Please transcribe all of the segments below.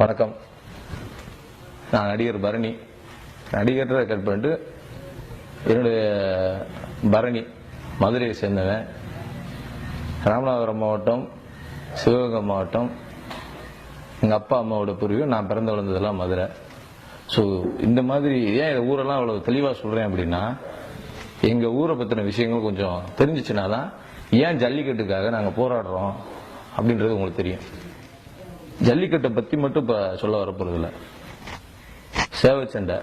வணக்கம். நான் நடிகர் பரணி. நடிகர் கட் பண்ணிட்டு என்னுடைய பரணி மதுரையை சேர்ந்தவன். ராமநாதபுரம் மாவட்டம் சிவகங்கை மாவட்டம். எங்கள் அப்பா அம்மாவோட பூர்வீகம் நான் பிறந்து வளர்ந்ததெல்லாம் மதுரை. ஸோ இந்த மாதிரி ஏன் இந்த ஊரெல்லாம் அவ்வளோ தெளிவாக சொல்கிறேன் அப்படின்னா எங்கள் ஊரை பற்றின விஷயங்கள் கொஞ்சம் தெரிஞ்சிச்சுனா தான் ஏன் ஜல்லிக்கட்டுக்காக நாங்கள் போராடுறோம் அப்படின்றது உங்களுக்கு தெரியும். ஜல்லிக்கட்டை பற்றி மட்டும் இப்போ சொல்ல வரப்போகிறதில்ல சேவை சண்டை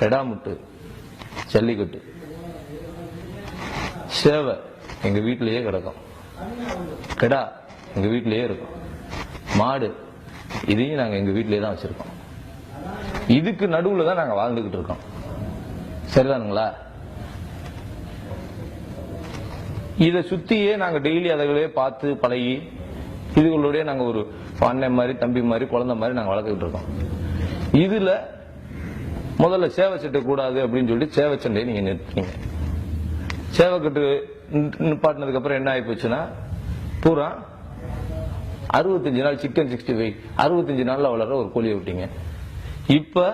கெடாமுட்டு ஜல்லிக்கட்டு. சேவை எங்கள் வீட்டிலேயே கிடக்கும். கெடா எங்கள் வீட்டிலேயே இருக்கும். மாடு இதையும் நாங்கள் எங்கள் வீட்டிலேயே தான் வச்சுருக்கோம். இதுக்கு நடுவில் தான் நாங்கள் வாழ்ந்துக்கிட்டு இருக்கோம். சரிதானுங்களா? இதை சுற்றியே நாங்கள் டெய்லி அதுகளே பார்த்து பழகி இதுகளுடைய நாங்கள் ஒரு அண்ணன் மாதிரி தம்பி மாதிரி குழந்தை மாதிரி நாங்கள் வளர்த்துக்கிட்டு இருக்கோம். இதில் முதல்ல சேவை சட்டை கூடாது அப்படின்னு சொல்லிட்டு சேவை சண்டையை நீங்கள் நிறுத்தினீங்க சேவை கட்டு நிப்பாட்டினதுக்கு அப்புறம் என்ன ஆகி போச்சுன்னா பூரா அறுபத்தஞ்சு நாள் சிக்கன் சிக்ஸ்டி ஃபைவ் அறுபத்தஞ்சு நாளில் வளர ஒரு கோழியை விட்டீங்க. இப்போ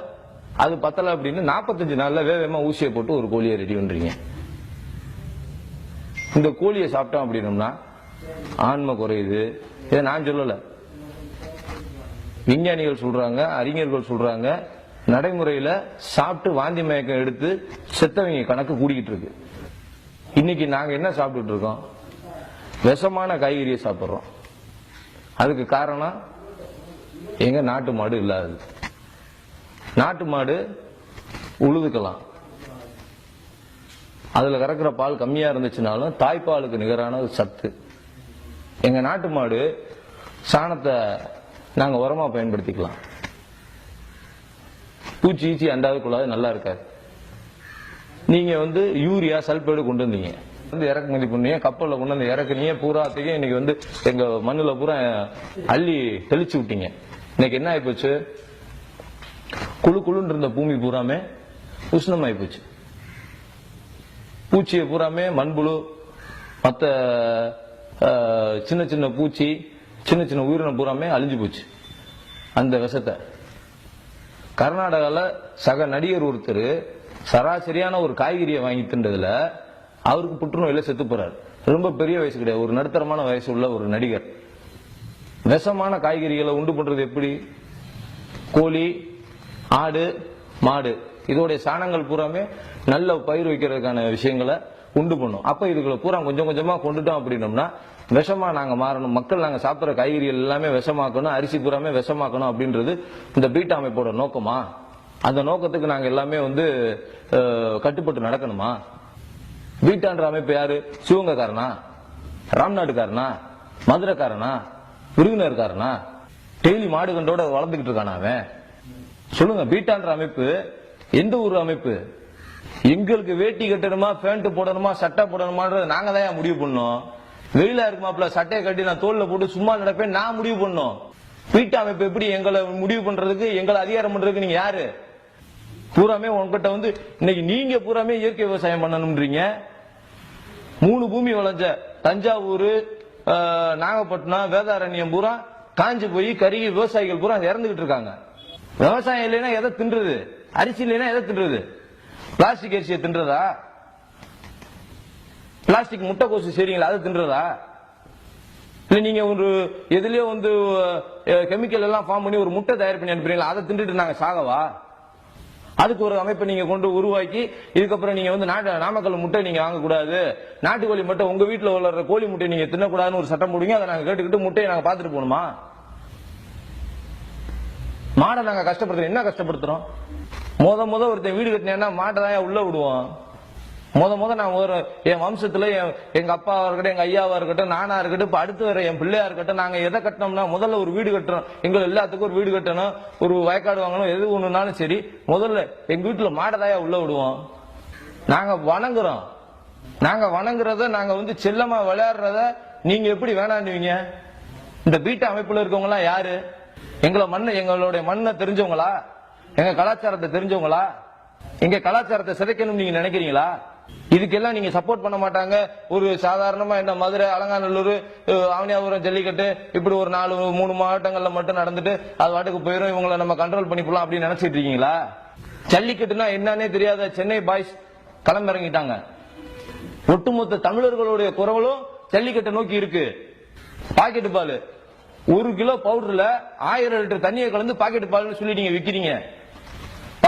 அது பத்தல அப்படின்னு நாற்பத்தஞ்சு நாளில் வேகமாக ஊசியை போட்டு ஒரு கோழியை ரெடி பண்ணுறீங்க இந்த கோழியை சாப்பிட்டோம் அப்படின்னம்னா ஆன்மை குறையுது. இதை நான் சொல்லலை. விஞ்ஞானிகள் சொல்றாங்க அறிஞர்கள் சொல்றாங்க நடைமுறையில சாப்பிட்டு வாந்தி மயக்கம் எடுத்து செத்தவங்க கணக்கு கூடிக்கிட்டு இருக்கு. இன்னைக்கு நாங்க என்ன சாப்பிட்டுட்டு இருக்கோம்? விஷமான காய்கறியை சாப்பிட்றோம். அதுக்கு காரணம் எங்க நாட்டு மாடு இல்லாது நாட்டு மாடு உழுதுக்கலாம். அதுல கறக்கிற பால் கம்மியா இருந்துச்சுனாலும் தாய்ப்பாலுக்கு நிகரான ஒரு சத்து. எங்க நாட்டு மாடு சாணத்தை நாங்க உரமா பயன்படுத்திக்கலாம். பூச்சி ஈச்சி அண்டாதுக்குள்ளாது நல்லா இருக்காது. நீங்க வந்து யூரியா சல்பேடு கொண்டு வந்தீங்க. வந்து இறக்குமதி பண்ணீங்க கப்பலில் கொண்டு வந்து இறக்குனீங்க பூராத்தையும் இன்னைக்கு வந்து எங்க மண்ணில் பூரா அள்ளி தெளிச்சு விட்டீங்க. இன்னைக்கு என்ன ஆயிப்போச்சு? குழு குழுன்னு இருந்த பூமி பூராமே உஷ்ணம் போச்சு. பூச்சியை பூராமே மண்புழு மற்ற சின்ன சின்ன பூச்சி சின்ன சின்ன உயிரினம் பூராமே அழிஞ்சு போச்சு. அந்த விஷத்தை. கர்நாடகாவில் சக நடிகர் ஒருத்தர் சராசரியான ஒரு காய்கறியை வாங்கி தின்றதுல அவருக்கு புற்றுநோயில செத்து போறாரு. ரொம்ப பெரிய வயசு கிடையாது. ஒரு நடுத்தரமான வயசு உள்ள ஒரு நடிகர். விஷமான காய்கறிகளை உண்டு பண்றது எப்படி? கோழி ஆடு மாடு. இதோடைய சாணங்கள் பூராமே நல்ல பயிர் வைக்கிறதுக்கான விஷயங்களை உண்டு பண்ணும். அப்ப இதுக்குள்ள பூரா கொஞ்சம் கொஞ்சமா கொண்டுட்டோம் அப்படின்னோம்னா விஷமா நாங்க மாறணும். மக்கள் நாங்க சாப்பிடுற காய்கறிகள் எல்லாமே விஷமாக்கணும். அரிசி பூராமே விஷமாக்கணும் அப்படின்றது இந்த பீட்டா அமைப்போட நோக்கமா? அந்த நோக்கத்துக்கு நாங்க எல்லாமே வந்து கட்டுப்பட்டு நடக்கணுமா? பீட்டான்ற அமைப்பு யாரு? சிவங்கக்காரனா? ராம்நாடுக்காரனா? மதுரைக்காரனா? விருதுநர்காரனா டெய்லி மாடு கண்டோட வளர்ந்துகிட்டு இருக்கானா அவன்? சொல்லுங்க பீட்டான்ற அமைப்பு எந்த ஒரு அமைப்பு? எங்களுக்கு வேட்டி கட்டணுமா பேண்ட் போடணுமா சட்டை போடணுமான்றது நாங்க தான் முடிவு பண்ணோம். வெயிலா இருக்குமாப்ல சட்டையை கட்டி நான் தோல்ல போட்டு சும்மா நடப்பேன் நான் முடிவு பண்ணோம். வீட்டு அமைப்பு எப்படி எங்களை முடிவு பண்றதுக்கு எங்களை அதிகாரம் பண்றதுக்கு நீங்க யாரு? பூராமே உங்ககிட்ட வந்து இன்னைக்கு நீங்க பூராமே இயற்கை விவசாயம் பண்ணணும்ன்றீங்க. மூணு பூமி விளைஞ்ச தஞ்சாவூர் நாகப்பட்டினம் வேதாரண்யம் பூரா காஞ்சி போய் கருகி விவசாயிகள் பூரா இறந்துகிட்டு இருக்காங்க. விவசாயம் இல்லைன்னா எதை தின்றது? அரிசி இல்லைன்னா எதை தின்றது? பிளாஸ்டிக் அரிசியை தின்றதா? பிளாஸ்டிக் முட்டைக்கோசு சரிங்களா அதை தின்றதா? இல்லை நீங்கள் ஒரு எதுலேயோ வந்து கெமிக்கல் எல்லாம் ஃபார்ம் பண்ணி ஒரு முட்டை தயார் பண்ணி அனுப்புறீங்களா? அதை தின்றுட்டு நாங்கள் சாகவா? அதுக்கு ஒரு அமைப்பை நீங்க கொண்டு உருவாக்கி இதுக்கப்புறம் நீங்க வந்து நாட்டு நாமக்கல் முட்டை நீங்க வாங்கக்கூடாது. நாட்டுக்கோழி முட்டை உங்க வீட்டில் வளர்ற கோழி முட்டை நீங்க தின்னக்கூடாதுன்னு ஒரு சட்டம் போடுவீங்க. அதை நாங்க கேட்டுக்கிட்டு முட்டையை நாங்க பார்த்துட்டு போகணுமா? மாடை நாங்க கஷ்டப்படுத்துறோம். என்ன கஷ்டப்படுத்துறோம்? முத முத ஒருத்தன் வீடு கட்டினேன்னா மாட்டை தான் உள்ள விடுவோம் முத முத நான் ஒரு என் வம்சத்துல என்- எங்க அப்பாவா இருக்கட்டும் எங்க ஐயாவா இருக்கட்டும் நானா இருக்கட்டும் இப்ப அடுத்து வர என் பிள்ளையா இருக்கட்டும் நாங்க எதை கட்டினோம்னா முதல்ல ஒரு வீடு கட்டுறோம். எங்க எல்லாத்துக்கும் ஒரு வீடு கட்டணும் ஒரு வயக்காடு வாங்கணும் எது ஒண்ணுனாலும் சரி முதல்ல எங்க வீட்டுல மாடை உள்ள விடுவோம் நாங்க வணங்குறோம். நாங்க வணங்குறத நாங்க வந்து செல்லமா விளையாடுறத நீங்க எப்படி வேணாண்டுவீங்க இந்த வீட்டு அமைப்புல இருக்கவங்க எல்லாம் யாரு? எங்களை மண்ணை எங்களுடைய மண்ணை தெரிஞ்சவங்களா? எங்க கலாச்சாரத்தை தெரிஞ்சவங்களா? எங்க கலாச்சாரத்தை சிதைக்கணும் நீங்க நினைக்கிறீங்களா? இதுக்கெல்லாம் நீங்க சப்போர்ட் பண்ண மாட்டாங்க. ஒரு சாதாரணமா என்ன மதுரை அலங்காநல்லூர் அவனியாபுரம் ஜல்லிக்கட்டு இப்படி ஒரு நாலு மூணு மாவட்டங்கள்ல மட்டும் நடந்துட்டு அது வாட்டுக்கு போயிடும் இவங்களை நம்ம கண்ட்ரோல் பண்ணிக்கலாம் அப்படின்னு நினைச்சிட்டு இருக்கீங்களா? ஜல்லிக்கட்டுனா என்னன்னே தெரியாத சென்னை பாய்ஸ் களமிறங்கிட்டாங்க. ஒட்டுமொத்த தமிழர்களுடைய குரவலும் ஜல்லிக்கட்டை நோக்கி இருக்கு. பாக்கெட் பால். ஒரு கிலோ பவுடர்ல ஆயிரம் லிட்டர் தண்ணியை கலந்து பாக்கெட் பால்னு சொல்லி நீங்க விக்கிறீங்க.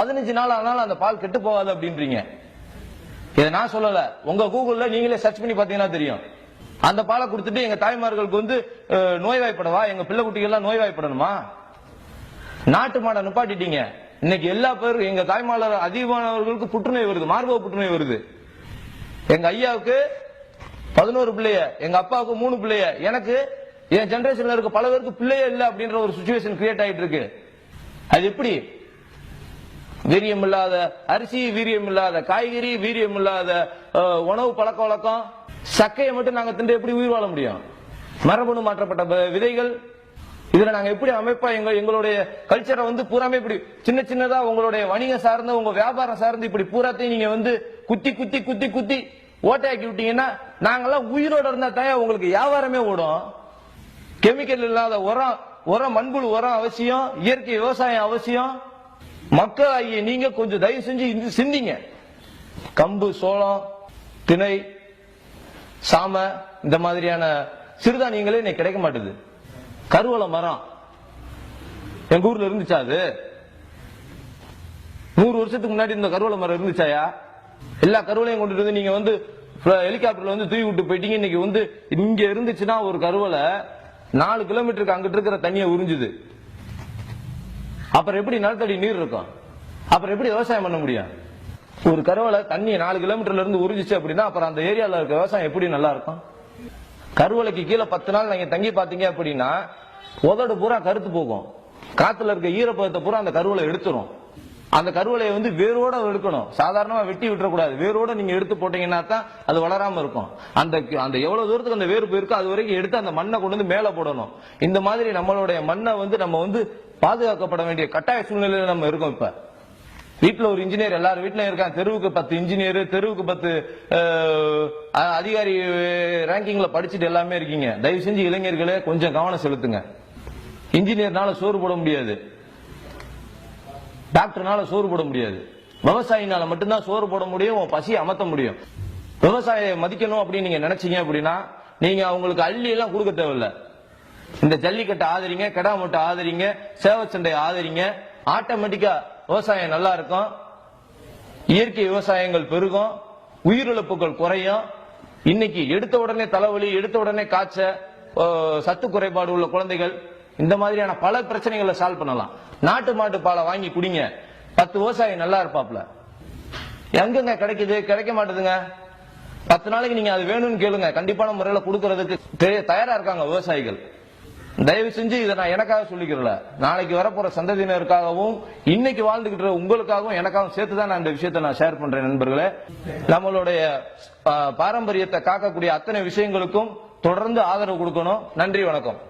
பதினஞ்சு நாள் ஆனாலும் அந்த பால் கெட்டு போகாது அப்படின்றீங்க. இதை நான் சொல்லல. உங்க கூகுள்ல நீங்களே சர்ச் பண்ணி பாத்தீங்கன்னா தெரியும். அந்த பாலை கொடுத்துட்டு எங்க தாய்மார்களுக்கு வந்து நோய்வாய்ப்படவா? எங்க பிள்ளை குட்டிகள்லாம் நோய்வாய்ப்படணுமா? நாட்டு மாடை நிப்பாட்டிட்டீங்க. இன்னைக்கு எல்லா பேரும் எங்க தாய்மாளர் அதிகமானவர்களுக்கு புற்றுநோய் வருது. மார்பக புற்றுநோய் வருது. எங்க ஐயாவுக்கு பதினோரு பிள்ளைய எங்க அப்பாவுக்கு மூணு பிள்ளைய. எனக்கு என் ஜெனரேஷன்ல இருக்க பல பேருக்கு பிள்ளையே இல்லை அப்படின்ற ஒரு சுச்சுவேஷன் கிரியேட் ஆயிட்டு இருக்கு. அது எப்படி? வீரியம் இல்லாத அரிசி வீரியம் இல்லாத காய்கறி வீரியம் இல்லாத உணவு பழக்க வழக்கம் சக்கையை மட்டும் நாங்க தின்று எப்படி உயிர் வாழ முடியும்? மரபணு மாற்றப்பட்ட விதைகள் இதுல நாங்க எப்படி அமைப்பா எங்க எங்களுடைய கல்ச்சரை வந்து பூராமே இப்படி சின்ன சின்னதா உங்களுடைய வணிகம் சார்ந்த உங்க வியாபாரம் சார்ந்து இப்படி பூராத்தையும் நீங்க வந்து குத்தி குத்தி குத்தி குத்தி ஓட்டையாக்கி விட்டீங்கன்னா நாங்கெல்லாம் உயிரோட இருந்தா தான் உங்களுக்கு வியாபாரமே ஓடும். கெமிக்கல் இல்லாத உரம் உரம் மண்புழு உரம் அவசியம் இயற்கை விவசாயம் அவசியம். மக்கள் ஆகிய நீங்க கொஞ்சம் தயவு செஞ்சு இந்த சிந்திங்க. கம்பு சோளம் திணை சாம இந்த மாதிரியான சிறுதானியங்களே இன்னைக்கு கிடைக்க மாட்டுது. கருவள மரம். எங்க ஊர்ல இருந்துச்சா அது? நூறு வருஷத்துக்கு முன்னாடி இந்த கருவலை மரம் இருந்துச்சாயா? எல்லா கருவளையும் கொண்டுட்டு வந்து நீங்க வந்து ஹெலிகாப்டர்ல வந்து தூக்கி விட்டு போயிட்டீங்க. இன்னைக்கு வந்து இங்க இருந்துச்சுன்னா ஒரு கருவலை நாலு கிலோமீட்டருக்கு அங்கிட்டு இருக்கிற தண்ணியை உறிஞ்சுது. அப்புறம் எப்படி நிலத்தடி நீர் இருக்கும்? அப்புறம் எப்படி விவசாயம் பண்ண முடியும்? ஒரு கருவலை தண்ணி நாலு கிலோமீட்டர்ல இருந்து உறிஞ்சிச்சு அப்படின்னா அப்புறம் அந்த ஏரியால இருக்க விவசாயம் எப்படி நல்லா இருக்கும்? கருவலைக்கு கீழே பத்து நாள் நீங்க தங்கி பாத்தீங்க அப்படின்னா உதடு பூரா கருத்து போகும். காத்துல இருக்க ஈரப்பதத்தை பூரா அந்த கருவலை எடுத்துரும். அந்த கருவலையை வந்து வேரோட எடுக்கணும். சாதாரணமா வெட்டி விட்டுறக்கூடாது. வேரோட நீங்க எடுத்து போட்டீங்கன்னா தான் அது வளராம இருக்கும். அந்த அந்த எவ்வளவு தூரத்துக்கு அந்த வேர் போயிருக்கோ அது வரைக்கும் எடுத்து அந்த மண்ணை கொண்டு வந்து மேல போடணும். இந்த மாதிரி நம்மளுடைய மண்ணை வந்து நம்ம வந்து பாதுகாக்கப்பட வேண்டிய கட்டாய சூழ்நிலையில நம்ம இருக்கோம் இப்ப. வீட்டுல ஒரு இன்ஜினியர் எல்லாரும் வீட்டிலையும் இருக்காங்க. தெருவுக்கு பத்து இன்ஜினியர் தெருவுக்கு பத்து அ- அதிகாரி ரேங்கிங்ல படிச்சுட்டு எல்லாமே இருக்கீங்க. தயவு செஞ்சு இளைஞர்களே கொஞ்சம் கவனம் செலுத்துங்க. இன்ஜினியர்னால சோறு போட முடியாது. டாக்டர்னால சோறு போட முடியாது. விவசாயினால மட்டும்தான் சோறு போட முடியும் உன் பசியை அமர்த்த முடியும். விவசாயியை மதிக்கணும் அப்படின்னு நீங்க நினைச்சீங்க அப்படின்னா நீங்க அவங்களுக்கு அள்ளி எல்லாம் கொடுக்க தேவையில்ல. இந்த ஜல்லிக்கட்டை ஆதரிங்க கெடாமட்டை ஆதரிங்க சேவச்சண்டை ஆதரிங்க. ஆட்டோமேட்டிக்கா விவசாயம் நல்லா இருக்கும். இயற்கை விவசாயங்கள் பெருகும். உயிரிழப்புகள் குறையும். இன்னைக்கு எடுத்த உடனே தலைவலி எடுத்த உடனே காய்ச்ச சத்து குறைபாடு உள்ள குழந்தைகள் இந்த மாதிரியான பல பிரச்சனைகளை சால்வ் பண்ணலாம். நாட்டு மாட்டு பாலை வாங்கி குடிங்க. பத்து விவசாயி நல்லா இருப்பாப்ல எங்கங்க கிடைக்குது? கிடைக்க மாட்டேதுங்க. பத்து நாளைக்கு நீங்க அது வேணும்னு கேளுங்க. கண்டிப்பான முறையில கொடுக்கறதுக்கு தயாரா இருக்காங்க விவசாயிகள். தயவு செஞ்சு இதை நான் எனக்காக சொல்லிக்கிறல. நாளைக்கு வரப்போற சந்ததியினருக்காகவும் இன்னைக்கு வாழ்ந்துகிட்டு இருக்க உங்களுக்காகவும் எனக்காகவும் சேர்த்து தான் நான் இந்த விஷயத்தை நான் ஷேர் பண்றேன் நண்பர்களே. நம்மளுடைய பாரம்பரியத்தை காக்கக்கூடிய அத்தனை விஷயங்களுக்கும் தொடர்ந்து ஆதரவு கொடுக்கணும். நன்றி வணக்கம்.